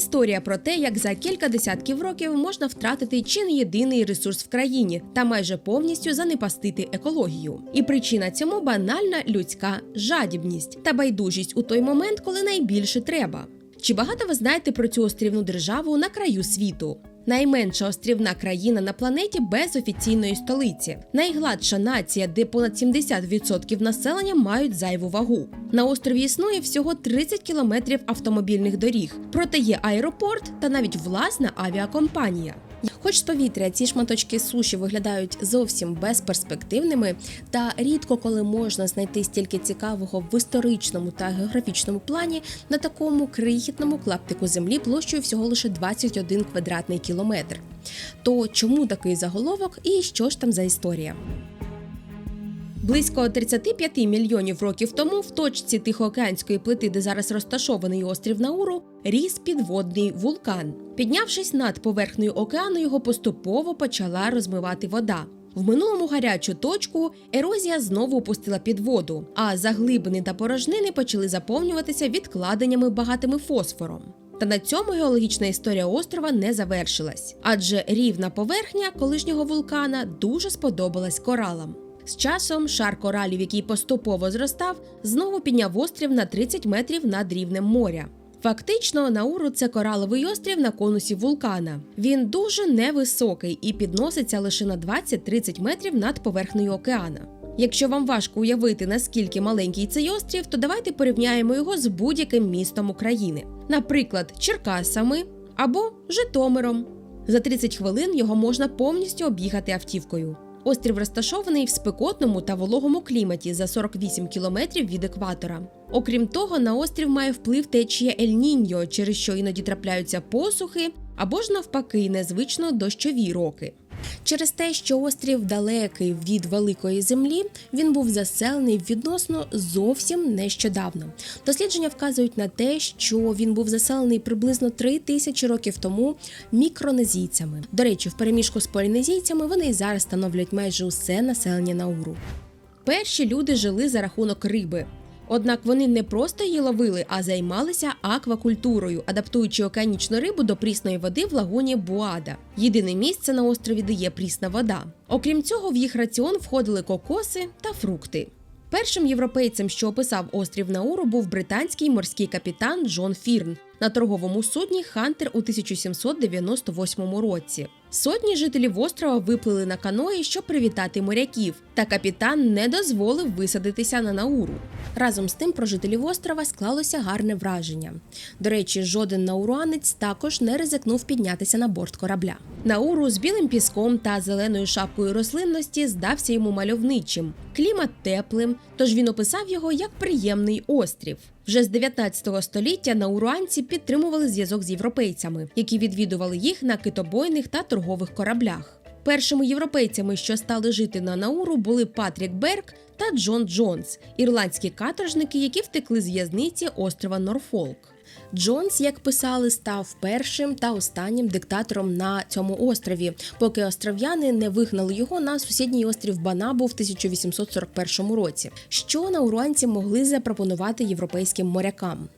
історія про те, як за кілька десятків років можна втратити чи не єдиний ресурс в країні та майже повністю занепастити екологію. І причина цьому банальна людська жадібність та байдужість у той момент, коли найбільше треба. Чи багато ви знаєте про цю острівну державу на краю світу? Найменша острівна країна на планеті без офіційної столиці, найгладша нація, де понад 70% населення мають зайву вагу. На острові існує всього 30 кілометрів автомобільних доріг, проте є аеропорт та навіть власна авіакомпанія. Хоч з повітря ці шматочки суші виглядають зовсім безперспективними, та рідко коли можна знайти стільки цікавого в історичному та географічному плані на такому крихітному клаптику землі площею всього лише 21 квадратний кілометр. То чому такий заголовок і що ж там за історія? Близько 35 мільйонів років тому в точці Тихоокеанської плити, де зараз розташований острів Науру, ріс підводний вулкан. Піднявшись над поверхнею океану, його поступово почала розмивати вода. В минулому гарячу точку ерозія знову опустила під воду, а заглибини та порожнини почали заповнюватися відкладеннями багатими фосфором. Та на цьому геологічна історія острова не завершилась, адже рівна поверхня колишнього вулкана дуже сподобалась коралам. З часом шар коралів, який поступово зростав, знову підняв острів на 30 метрів над рівнем моря. Фактично, Науру це кораловий острів на конусі вулкана. Він дуже невисокий і підноситься лише на 20-30 метрів над поверхнею океана. Якщо вам важко уявити, наскільки маленький цей острів, то давайте порівняємо його з будь-яким містом України, наприклад, Черкасами або Житомиром. За 30 хвилин його можна повністю об'їхати автівкою. Острів розташований в спекотному та вологому кліматі за 48 кілометрів від екватора. Окрім того, на острів має вплив течія Ель-Ніньо, через що іноді трапляються посухи або ж навпаки незвично дощові роки. Через те, що острів далекий від великої землі, він був заселений відносно зовсім нещодавно. Дослідження вказують на те, що він був заселений приблизно 3 тисячі років тому мікронезійцями. До речі, в переміжку з полінезійцями вони і зараз становлять майже усе населення Науру. Перші люди жили за рахунок риби. Однак вони не просто її ловили, а займалися аквакультурою, адаптуючи океанічну рибу до прісної води в лагуні Буада. Єдине місце на острові, де є прісна вода. Окрім цього, в їх раціон входили кокоси та фрукти. Першим європейцем, що описав острів Науру, був британський морський капітан Джон Фірн на торговому судні Хантер у 1798 році. Сотні жителів острова виплили на каної, щоб привітати моряків, та капітан не дозволив висадитися на Науру. Разом з тим про жителів острова склалося гарне враження. До речі, жоден науруанець також не ризикнув піднятися на борт корабля. Науру з білим піском та зеленою шапкою рослинності здався йому мальовничим, клімат теплим, тож він описав його як приємний острів. Вже з 19 століття науруанці підтримували зв'язок з європейцями, які відвідували їх на китобойних та торгових кораблях. Першими європейцями, що стали жити на Науру, були Патрік Берг та Джон Джонс, ірландські каторжники, які втекли з в'язниці острова Норфолк. Джонс, як писали, став першим та останнім диктатором на цьому острові, поки остров'яни не вигнали його на сусідній острів Банабу в 1841 році. Що науруанці могли запропонувати європейським морякам?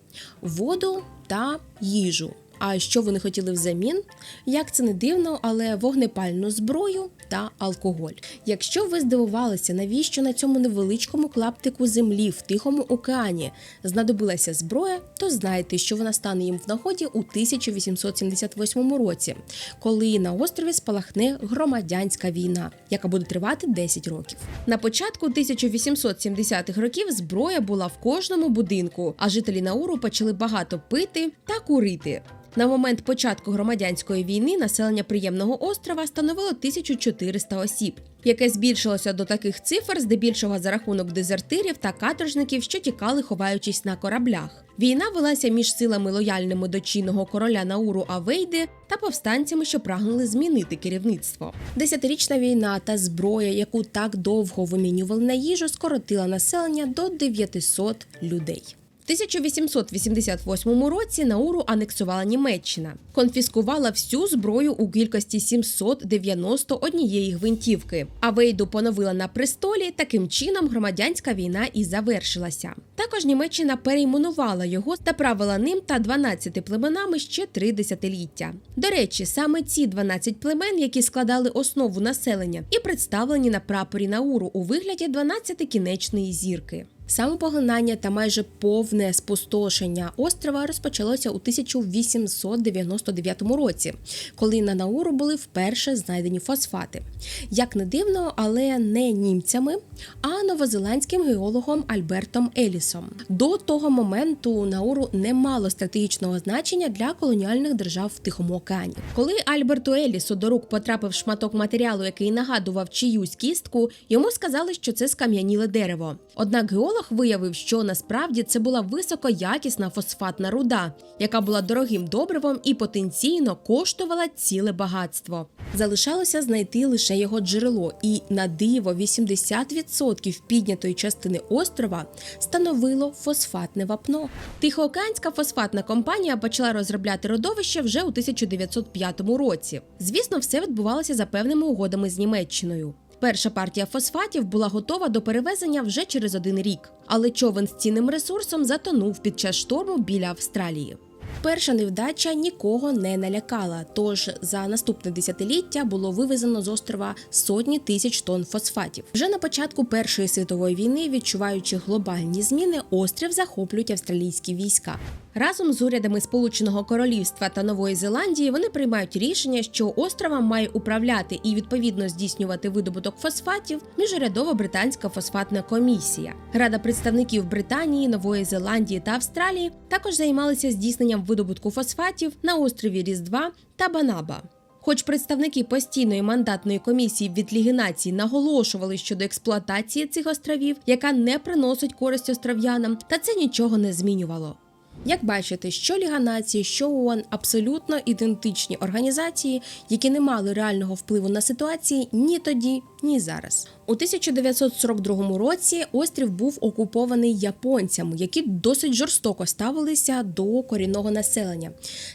Воду та їжу. А що вони хотіли взамін? Як це не дивно, але вогнепальну зброю та алкоголь. Якщо ви здивувалися, навіщо на цьому невеличкому клаптику землі в Тихому океані знадобилася зброя, то знайте, що вона стане їм в нагоді у 1878 році, коли на острові спалахне громадянська війна, яка буде тривати 10 років. На початку 1870-х років зброя була в кожному будинку, а жителі Науру почали багато пити та курити. На момент початку громадянської війни населення приємного острова становило 1400 осіб, яке збільшилося до таких цифр, здебільшого за рахунок дезертирів та каторжників, що тікали, ховаючись на кораблях. Війна велася між силами лояльними до чинного короля Науру Авейди та повстанцями, що прагнули змінити керівництво. Десятирічна війна та зброя, яку так довго вимінювали на їжу, скоротила населення до 900 людей. В 1888 році Науру анексувала Німеччина, конфіскувала всю зброю у кількості 791 гвинтівки. А Вейду поновила на престолі. Таким чином громадянська війна і завершилася. Також Німеччина перейменувала його та правила ним та 12 племенами ще три десятиліття. До речі, саме ці 12 племен, які складали основу населення, і представлені на прапорі Науру у вигляді 12-кінечної зірки. Самопоглинання та майже повне спустошення острова розпочалося у 1899 році, коли на Науру були вперше знайдені фосфати. Як не дивно, але не німцями, а новозеландським геологом Альбертом Елісом. До того моменту Науру не мало стратегічного значення для колоніальних держав в Тихому океані. Коли Альберту Елісу до рук потрапив шматок матеріалу, який нагадував чиюсь кістку, йому сказали, що це скам'яніле дерево. Однак геолог виявив, що насправді це була високоякісна фосфатна руда, яка була дорогим добривом і потенційно коштувала ціле багатство. Залишалося знайти лише його джерело, і на диво 80% піднятої частини острова становило фосфатне вапно. Тихоокеанська фосфатна компанія почала розробляти родовище вже у 1905 році. Звісно, все відбувалося за певними угодами з Німеччиною. Перша партія фосфатів була готова до перевезення вже через один рік, але човен з цінним ресурсом затонув під час шторму біля Австралії. Перша невдача нікого не налякала, тож за наступне десятиліття було вивезено з острова сотні тисяч тонн фосфатів. Вже на початку Першої світової війни, відчуваючи глобальні зміни, острів захоплюють австралійські війська. Разом з урядами Сполученого Королівства та Нової Зеландії вони приймають рішення, що островом має управляти і відповідно здійснювати видобуток фосфатів міжурядова британська фосфатна комісія. Рада представників Британії, Нової Зеландії та Австралії також займалися здійсненням видобутку фосфатів на острові Різдва та Банаба. Хоч представники постійної мандатної комісії від Ліги націй наголошували щодо експлуатації цих островів, яка не приносить користь остров'янам, та це нічого не змінювало. Як бачите, що Ліга Нації, що ООН – абсолютно ідентичні організації, які не мали реального впливу на ситуації ні тоді, ні зараз. У 1942 році острів був окупований японцями, які досить жорстоко ставилися до корінного населення.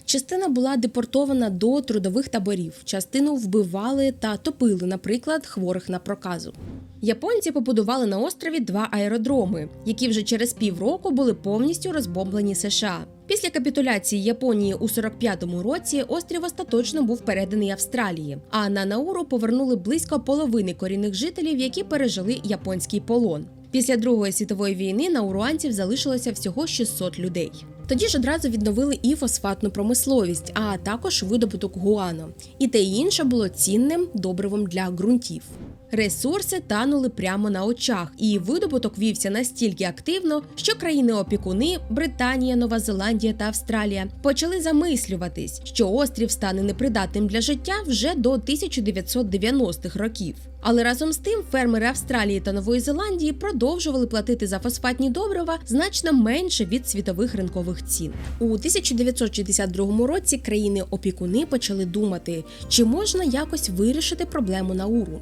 Частина була депортована до трудових таборів, частину вбивали та топили, наприклад, хворих на проказу. Японці побудували на острові два аеродроми, які вже через півроку були повністю розбомблені США. Після капітуляції Японії у 45-му році острів остаточно був переданий Австралії, а на Науру повернули близько половини корінних жителів, які пережили японський полон. Після Другої світової війни на уруанців залишилося всього 600 людей. Тоді ж одразу відновили і фосфатну промисловість, а також видобуток гуано. І те і інше було цінним добривом для ґрунтів. Ресурси танули прямо на очах, і видобуток вівся настільки активно, що країни-опікуни Британія, Нова Зеландія та Австралія почали замислюватись, що острів стане непридатним для життя вже до 1990-х років. Але разом з тим фермери Австралії та Нової Зеландії продовжували платити за фосфатні добрива значно менше від світових ринкових цін. У 1962 році країни-опікуни почали думати, чи можна якось вирішити проблему Науру.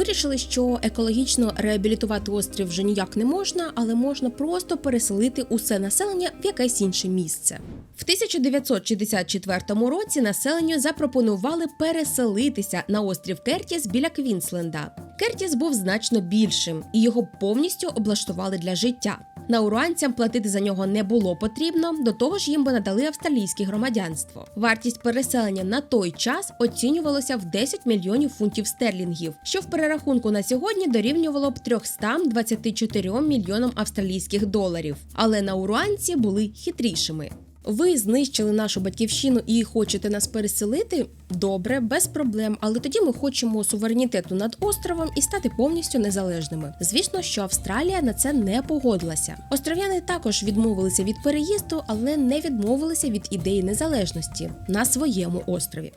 Вирішили, що екологічно реабілітувати острів вже ніяк не можна, але можна просто переселити усе населення в якесь інше місце. В 1964 році населенню запропонували переселитися на острів Кертіс біля Квінсленда. Кертіс був значно більшим, і його повністю облаштували для життя. Науруанцям платити за нього не було потрібно, до того ж їм би надали австралійське громадянство. Вартість переселення на той час оцінювалася в 10 мільйонів фунтів стерлінгів, що в перерахунку на сьогодні дорівнювало б 324 мільйонам австралійських доларів. Але науруанці були хитрішими. Ви знищили нашу батьківщину і хочете нас переселити? Добре, без проблем. Але тоді ми хочемо суверенітету над островом і стати повністю незалежними. Звісно, що Австралія на це не погодилася. Остров'яни також відмовилися від переїзду, але не відмовилися від ідеї незалежності на своєму острові.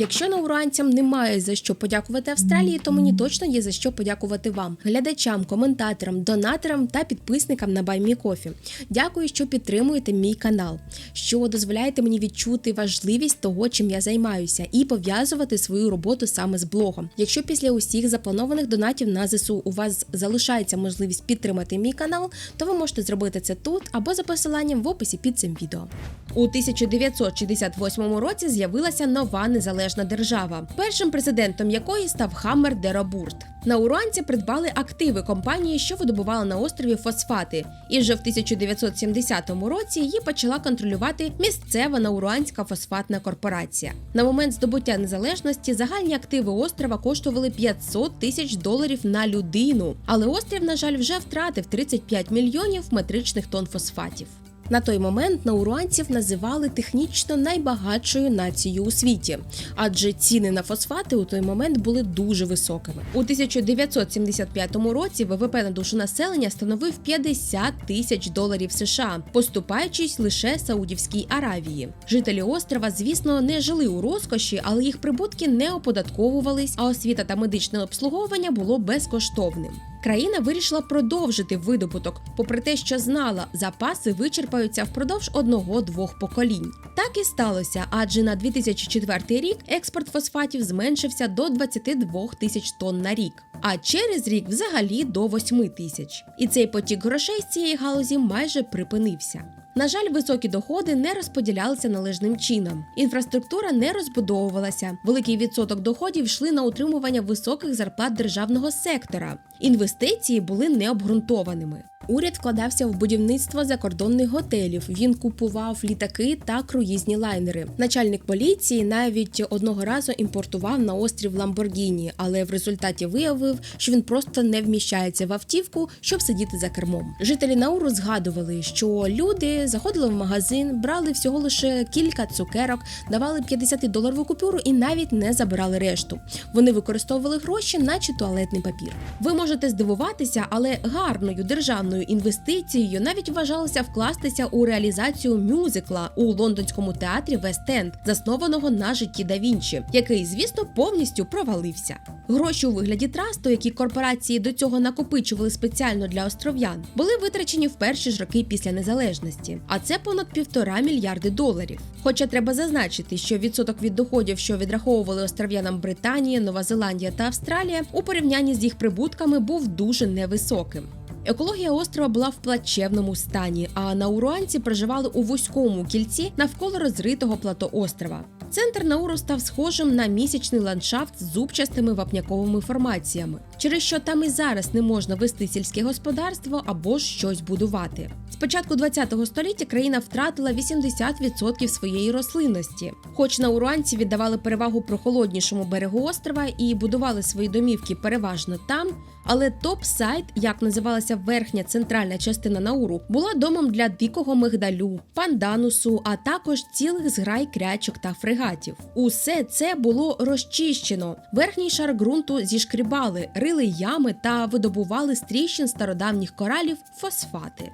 Якщо науранцям немає за що подякувати Австралії, то мені точно є за що подякувати вам, глядачам, коментаторам, донаторам та підписникам на BuyMeCoffee. Дякую, що підтримуєте мій канал, що дозволяєте мені відчути важливість того, чим я займаюся, і пов'язувати свою роботу саме з блогом. Якщо після усіх запланованих донатів на ЗСУ у вас залишається можливість підтримати мій канал, то ви можете зробити це тут або за посиланням в описі під цим відео. У 1968 році з'явилася нова незалежна незалежна держава, першим президентом якої став Хаммер Деробурт. Науруанці придбали активи компанії, що видобувала на острові фосфати, і вже в 1970 році її почала контролювати місцева науруанська фосфатна корпорація. На момент здобуття незалежності загальні активи острова коштували 500 тисяч доларів на людину. Але острів, на жаль, вже втратив 35 мільйонів метричних тонн фосфатів. На той момент науруанців називали технічно найбагатшою нацією у світі, адже ціни на фосфати у той момент були дуже високими. У 1975 році ВВП на душу населення становив 50 тисяч доларів США, поступаючись лише Саудівській Аравії. Жителі острова, звісно, не жили у розкоші, але їх прибутки не оподатковувались, а освіта та медичне обслуговування було безкоштовним. Країна вирішила продовжити видобуток, попри те, що знала, запаси вичерпаються впродовж одного-двох поколінь. Так і сталося, адже на 2004 рік експорт фосфатів зменшився до 22 тисяч тонн на рік, а через рік взагалі до 8 тисяч. І цей потік грошей з цієї галузі майже припинився. На жаль, високі доходи не розподілялися належним чином. Інфраструктура не розбудовувалася. Великий відсоток доходів йшли на утримування високих зарплат державного сектора. Інвестиції були необґрунтованими. Уряд вкладався в будівництво закордонних готелів. Він купував літаки та круїзні лайнери. Начальник поліції навіть одного разу імпортував на острів Ламборгіні, але в результаті виявив, що він просто не вміщається в автівку, щоб сидіти за кермом. Жителі Науру згадували, що люди заходили в магазин, брали всього лише кілька цукерок, давали 50-доларову купюру і навіть не забирали решту. Вони використовували гроші, наче туалетний папір. Ви можете здивуватися, але гарною державною інвестицією навіть вважалося вкластися у реалізацію мюзикла у лондонському театрі Вест-Енд, заснованого на житті да Вінчі, який, звісно, повністю провалився. Гроші у вигляді трасту, які корпорації до цього накопичували спеціально для остров'ян, були витрачені в перші ж роки після незалежності, а це понад півтора мільярди доларів. Хоча треба зазначити, що відсоток від доходів, що відраховували остров'янам Британія, Нова Зеландія та Австралія, у порівнянні з їх прибутками був дуже невисоким. Екологія острова була в плачевному стані, а науруанці проживали у вузькому кільці навколо розритого плато острова. Центр Науру став схожим на місячний ландшафт з зубчастими вапняковими формаціями, через що там і зараз не можна вести сільське господарство або ж щось будувати. З початку ХХ століття країна втратила 80% своєї рослинності. Хоч науруанці віддавали перевагу прохолоднішому берегу острова і будували свої домівки переважно там, але топ-сайт, як називалася верхня центральна частина Науру, була домом для дикого мигдалю, панданусу, а також цілих зграй крячок та фрегатів. Усе це було розчищено. Верхній шар ґрунту зішкрібали, рили ями та видобували з тріщин стародавніх коралів фосфати.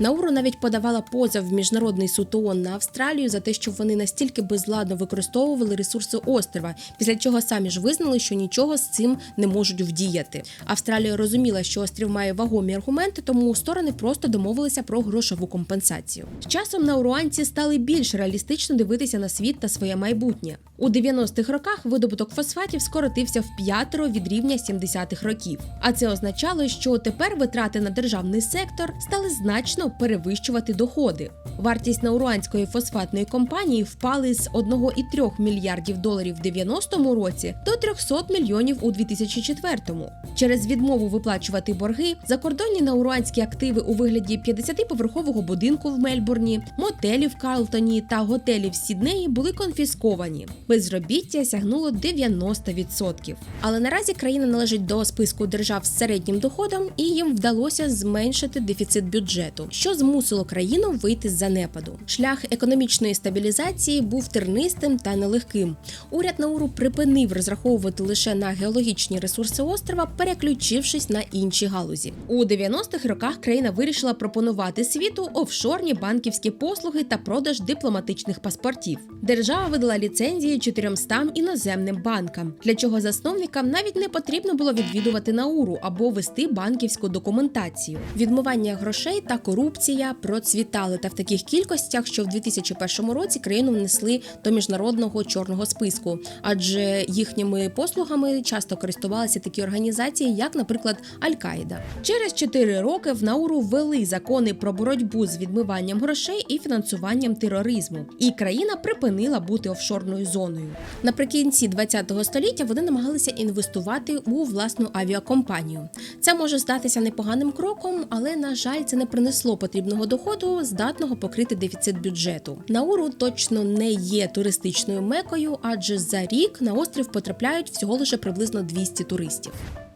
Науру навіть подавала позов в міжнародний суд ООН на Австралію за те, що вони настільки безладно використовували ресурси острова, після чого самі ж визнали, що нічого з цим не можуть вдіяти. Австралія розуміла, що острів має вагомі аргументи, тому сторони просто домовилися про грошову компенсацію. З часом науруанці стали більш реалістично дивитися на світ та своє майбутнє. У 90-х роках видобуток фосфатів скоротився в п'ятеро від рівня 70-х років. А це означало, що тепер витрати на державний сектор стали значно перевищувати доходи. Вартість науруанської фосфатної компанії впали з 1,3 мільярдів доларів в 90-му році до 300 мільйонів у 2004-му. Через відмову виплачувати борги закордонні науруанські активи у вигляді 50-поверхового будинку в Мельбурні, мотелів в Карлтоні та готелів в Сіднеї були конфісковані. Безробіття сягнуло 90%. Але наразі країна належить до списку держав з середнім доходом, і їм вдалося зменшити дефіцит бюджету, що змусило країну вийти з занепаду. Шлях економічної стабілізації був тернистим та нелегким. Уряд Науру припинив розраховувати лише на геологічні ресурси острова, переключившись на інші галузі. У 90-х роках країна вирішила пропонувати світу офшорні банківські послуги та продаж дипломатичних паспортів. Держава видала ліцензії 400 іноземним банкам, для чого засновникам навіть не потрібно було відвідувати Науру або вести банківську документацію. Відмивання грошей та корупція процвітали та в таких кількостях, що в 2001 році країну внесли до міжнародного чорного списку, адже їхніми послугами часто користувалися такі організації, як, наприклад, Аль-Каїда. Через 4 роки в Науру ввели закони про боротьбу з відмиванням грошей і фінансуванням тероризму, і країна припинила бути офшорною зоною. Наприкінці ХХ століття вони намагалися інвестувати у власну авіакомпанію. Це може здатися непоганим кроком, але на жаль, це не принесло потрібного доходу, здатного покрити дефіцит бюджету. Науру точно не є туристичною мекою, адже за рік на острів потрапляють всього лише приблизно 200 туристів.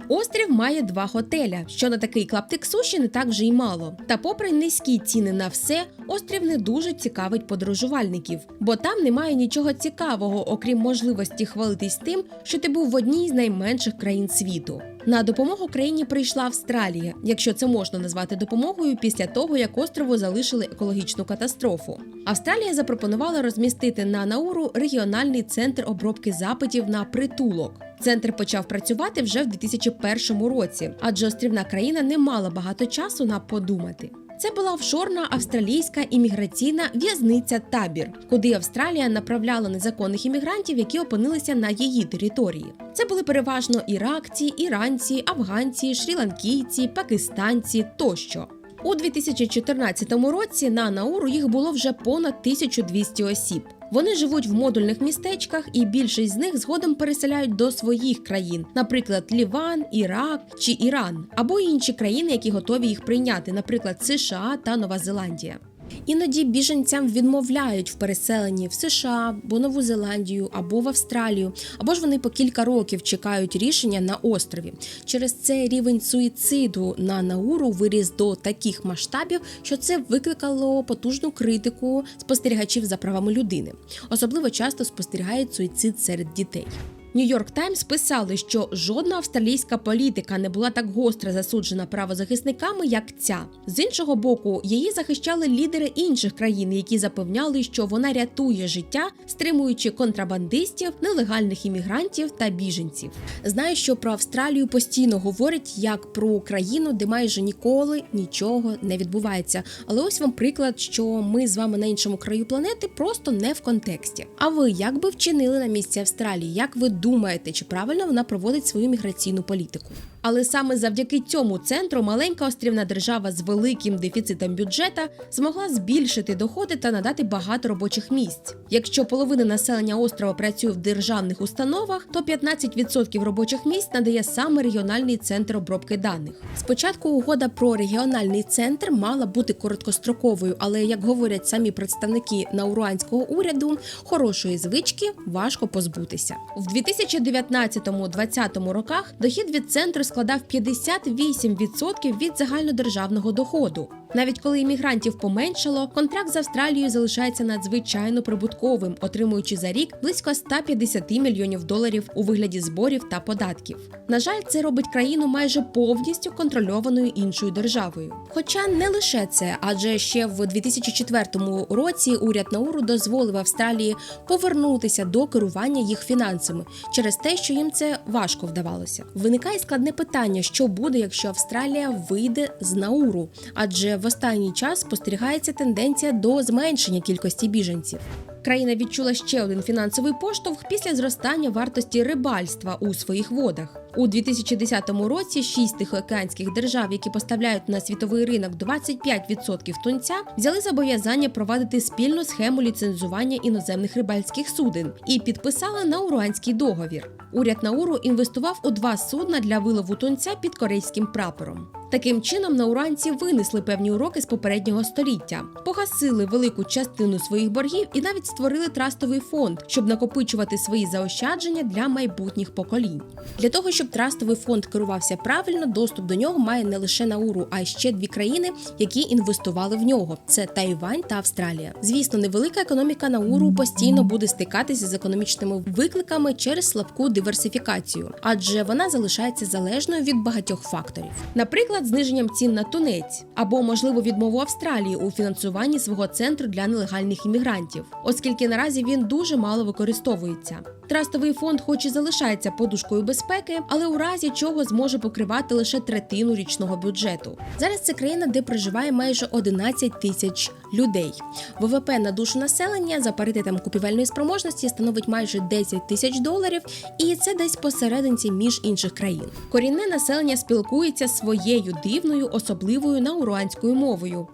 Острів має два готеля, що на такий клаптик суші не так вже й мало. Та, попри низькі ціни на все, острів не дуже цікавить подорожувальників, бо там немає нічого цікавого, окрім можливості хвалитись тим, що ти був в одній з найменших країн світу. На допомогу країні прийшла Австралія, якщо це можна назвати допомогою після того, як острову залишили екологічну катастрофу. Австралія запропонувала розмістити на Науру регіональний центр обробки запитів на притулок. Центр почав працювати вже в 2001 році, адже острівна країна не мала багато часу на подумати. Це була офшорна австралійська імміграційна в'язниця табір, куди Австралія направляла незаконних іммігрантів, які опинилися на її території. Це були переважно іракці, іранці, афганці, шрі-ланкійці, пакистанці тощо. У 2014 році на Науру їх було вже понад 1200 осіб. Вони живуть в модульних містечках, і більшість з них згодом переселяють до своїх країн, наприклад, Ліван, Ірак чи Іран, або інші країни, які готові їх прийняти, наприклад, США та Нова Зеландія. Іноді біженцям відмовляють в переселенні в США, або Нову Зеландію, або в Австралію, або ж вони по кілька років чекають рішення на острові. Через це рівень суїциду на Науру виріс до таких масштабів, що це викликало потужну критику спостерігачів за правами людини. Особливо часто спостерігають суїцид серед дітей. Нью-Йорк Таймс писали, що жодна австралійська політика не була так гостро засуджена правозахисниками, як ця. З іншого боку, її захищали лідери інших країн, які запевняли, що вона рятує життя, стримуючи контрабандистів, нелегальних іммігрантів та біженців. Знаю, що про Австралію постійно говорять як про країну, де майже ніколи нічого не відбувається. Але ось вам приклад, що ми з вами на іншому краю планети просто не в контексті. А ви як би вчинили на місці Австралії? Як ви думаєте, чи правильно вона проводить свою міграційну політику? Але саме завдяки цьому центру маленька острівна держава з великим дефіцитом бюджета змогла збільшити доходи та надати багато робочих місць. Якщо половина населення острова працює в державних установах, то 15% робочих місць надає саме регіональний центр обробки даних. Спочатку угода про регіональний центр мала бути короткостроковою, але як говорять самі представники науруанського уряду, хорошої звички важко позбутися. В 2019-2020 роках дохід від центру складав 58% від загальнодержавного доходу. Навіть коли іммігрантів поменшало, контракт з Австралією залишається надзвичайно прибутковим, отримуючи за рік близько 150 мільйонів доларів у вигляді зборів та податків. На жаль, це робить країну майже повністю контрольованою іншою державою. Хоча не лише це, адже ще в 2004 році уряд Науру дозволив Австралії повернутися до керування їх фінансами через те, що їм це важко вдавалося. Виникає складне питання, що буде, якщо Австралія вийде з Науру, адже в останній час спостерігається тенденція до зменшення кількості біженців. Країна відчула ще один фінансовий поштовх після зростання вартості рибальства у своїх водах. У 2010 році шість тихоокеанських держав, які поставляють на світовий ринок 25% тунця, взяли зобов'язання провадити спільну схему ліцензування іноземних рибальських суден і підписали науруанський договір. Уряд Науру інвестував у два судна для вилову тунця під корейським прапором. Таким чином, науранці винесли певні уроки з попереднього століття, погасили велику частину своїх боргів і навіть створили трастовий фонд, щоб накопичувати свої заощадження для майбутніх поколінь. Для того щоб трастовий фонд керувався правильно, доступ до нього має не лише Науру, а й ще дві країни, які інвестували в нього: це Тайвань та Австралія. Звісно, невелика економіка Науру постійно буде стикатися з економічними викликами через слабку диверсифікацію, адже вона залишається залежною від багатьох факторів. Наприклад, зниженням цін на тунець або можливо відмову Австралії у фінансуванні свого центру для нелегальних іммігрантів, оскільки наразі він дуже мало використовується. Трастовий фонд, хоч і залишається подушкою безпеки, але у разі чого зможе покривати лише третину річного бюджету. Зараз це країна, де проживає майже 11 тисяч людей. ВВП на душу населення за паритетом купівельної спроможності становить майже 10 тисяч доларів, і це десь посерединці між інших країн. Корінне населення спілкується своєю дивною, особливою науруанською мовою.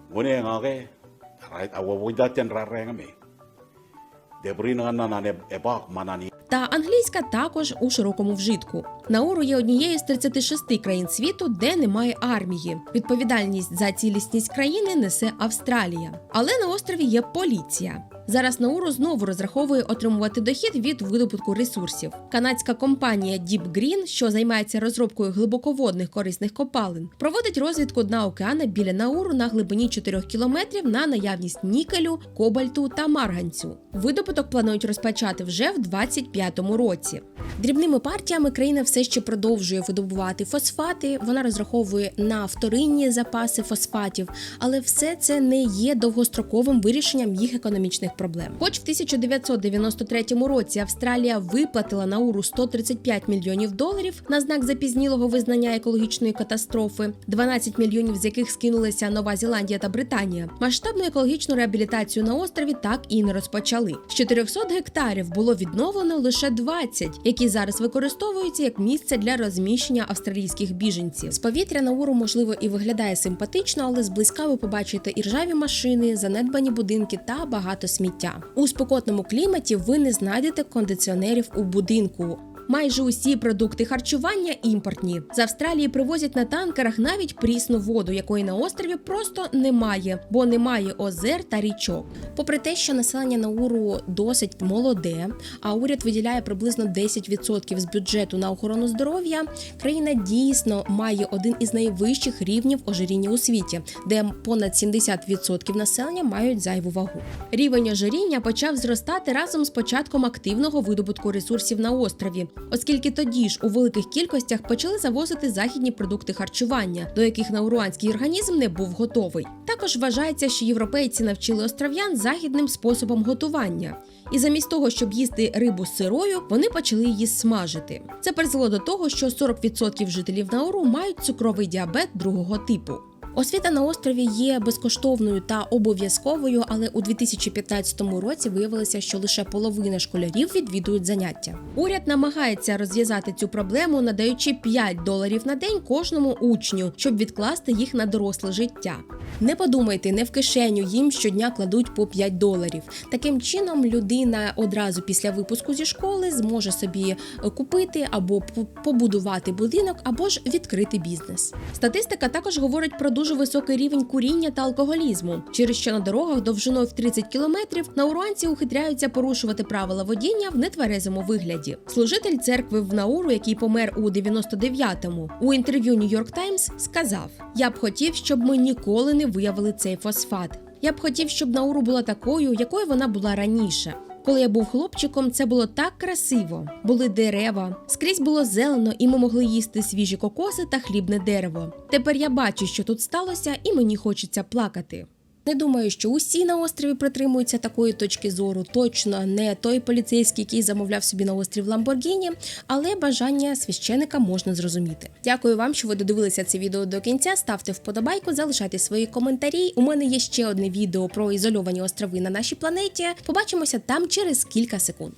Дебрина на не ебак манани. Та англійська також у широкому вжитку. Науру є однією з 36 країн світу, де немає армії. Відповідальність за цілісність країни несе Австралія. Але на острові є поліція. Зараз Науру знову розраховує отримувати дохід від видобутку ресурсів. Канадська компанія Deep Green, що займається розробкою глибоководних корисних копалин, проводить розвідку дна океана біля Науру на глибині 4 кілометрів на наявність нікелю, кобальту та марганцю. Видобуток планують розпочати вже в 2025 році. Дрібними партіями країна все ще продовжує видобувати фосфати. Вона розраховує на вторинні запаси фосфатів, але все це не є довгостроковим вирішенням їх економічних проблем. Хоч в 1993 році Австралія виплатила Науру 135 мільйонів доларів на знак запізнілого визнання екологічної катастрофи, 12 мільйонів з яких скинулися Нова Зеландія та Британія. Масштабну екологічну реабілітацію на острові так і не розпочали. З 400 гектарів було відновлено лише 20, які зараз використовуються як місце для розміщення австралійських біженців. З повітря Науру можливо і виглядає симпатично, але зблизька ви побачите і ржаві машини, занедбані будинки та багато сміття. У спекотному кліматі ви не знайдете кондиціонерів у будинку. Майже усі продукти харчування імпортні. З Австралії привозять на танкерах навіть прісну воду, якої на острові просто немає, бо немає озер та річок. Попри те, що населення Науру досить молоде, а уряд виділяє приблизно 10% з бюджету на охорону здоров'я, країна дійсно має один із найвищих рівнів ожиріння у світі, де понад 70% населення мають зайву вагу. Рівень ожиріння почав зростати разом з початком активного видобутку ресурсів на острові, оскільки тоді ж у великих кількостях почали завозити західні продукти харчування, до яких науруанський організм не був готовий. Також вважається, що європейці навчили остров'ян західним способом готування. І замість того, щоб їсти рибу сирою, вони почали її смажити. Це призвело до того, що 40% жителів Науру мають цукровий діабет другого типу. Освіта на острові є безкоштовною та обов'язковою, але у 2015 році виявилося, що лише половина школярів відвідують заняття. Уряд намагається розв'язати цю проблему, надаючи 5 доларів на день кожному учню, щоб відкласти їх на доросле життя. Не подумайте, не в кишеню їм щодня кладуть по 5 доларів. Таким чином, людина одразу після випуску зі школи зможе собі купити або побудувати будинок, або ж відкрити бізнес. Статистика також говорить про дуже високий рівень куріння та алкоголізму, через що на дорогах довжиною в 30 кілометрів науруанці ухитряються порушувати правила водіння в нетверезому вигляді. Служитель церкви в Науру, який помер у 99-му, у інтерв'ю York Times сказав: Я б хотів, щоб ми ніколи не виявили цей фосфат. Я б хотів, щоб Науру була такою, якою вона була раніше. Коли я був хлопчиком, це було так красиво. Були дерева, скрізь було зелено, і ми могли їсти свіжі кокоси та хлібне дерево. Тепер я бачу, що тут сталося, і мені хочеться плакати. Не думаю, що усі на острові притримуються такої точки зору. Точно не той поліцейський, який замовляв собі на острів Ламборгіні, але бажання священика можна зрозуміти. Дякую вам, що ви додивилися це відео до кінця. Ставте вподобайку, залишайте свої коментарі. У мене є ще одне відео про ізольовані острови на нашій планеті. Побачимося там через кілька секунд.